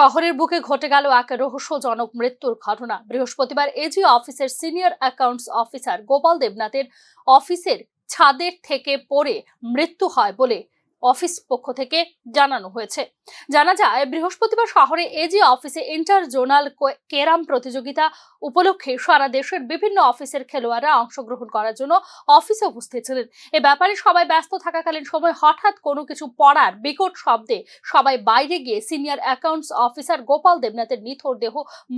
শহরের বুকে ঘটে গেল এক রহস্যজনক মৃত্যুর ঘটনা। বৃহস্পতিবার এজি অফিসের সিনিয়র অ্যাকাউন্টস অফিসার গোপাল দেবনাথের অফিসের ছাদের থেকে পড়ে মৃত্যু হয় বলে অফিস পক্ষ থেকে জানানো হয়েছে। জানা যায়, বৃহস্পতিবার শহরে এজি অফিসে ইন্টার জোনাল কেরাম প্রতিযোগিতা উপলক্ষে সারা দেশের বিভিন্ন অফিসের খেলোয়াড়রা অংশগ্রহণ করার জন্য অফিসে উপস্থিত ছিলেন। এ ব্যাপারে সবাই ব্যস্ত থাকাকালীন সময় হঠাৎ কোনো কিছু পড়ার বিকট শব্দে সবাই বাইরে গিয়ে সিনিয়র অ্যাকাউন্টস অফিসার গোপাল দেবনাথের নিথর দেহ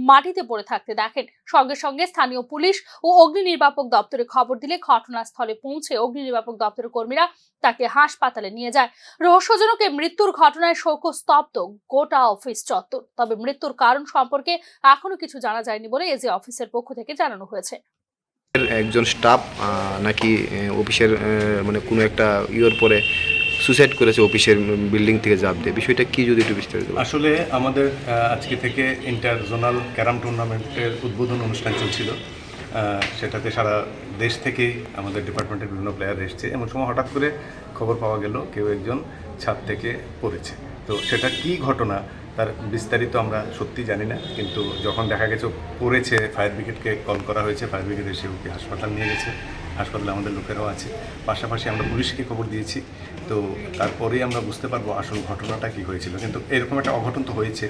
মাটিতে পড়ে থাকতে দেখেন। সঙ্গে সঙ্গে স্থানীয় পুলিশ ও অগ্নি নির্বাপক দপ্তরে খবর দিলে ঘটনাস্থলে পৌঁছে অগ্নি নির্বাপক দপ্তরের কর্মীরা তাকে হাসপাতালে নিয়ে যায়। রহস্যজনক মৃত্যুর ঘটনায় শোক স্তব্ধ গোটা অফিস চত্বর। তবে মৃত্যুর কারণ সম্পর্কে এখনও কিছু জানা যায়নি বলে এজি অফিসের পক্ষ থেকে জানানো হয়েছে। একজন স্টাফ নাকি অফিসের মানে কোনো একটা ইয়ের পরে সুসাইড করেছে অফিসের বিল্ডিং থেকে জাপ দিয়ে। বিষয়টা কি যদি একটু বিস্তারিত আসলে আমাদের আজকে থেকে ইন্টার জোনাল ক্যারাম টুর্নামেন্টের উদ্বোধন অনুষ্ঠান চলছিল। সেটাতে সারা দেশ থেকেই আমাদের ডিপার্টমেন্টের বিভিন্ন প্লেয়ার এসছে। এমন সময় হঠাৎ করে খবর পাওয়া গেল কেউ একজন ছাদ থেকে পড়েছে। তো সেটা কি ঘটনা তার বিস্তারিত আমরা সত্যি জানি না, কিন্তু যখন দেখা গেছে পড়েছে ফায়ার ব্রিগেডকে কল করা হয়েছে ফায়ার ব্রিগেড এসে ওকে হাসপাতাল নিয়ে গেছে। হাসপাতালে আমাদের লোকেরাও আছে। পাশাপাশি আমরা পুলিশকে খবর দিয়েছি। তো তারপরেই আমরা বুঝতে পারব আসল ঘটনাটা কি হয়েছিল। কিন্তু এরকম একটা অঘটন তো হয়েছে।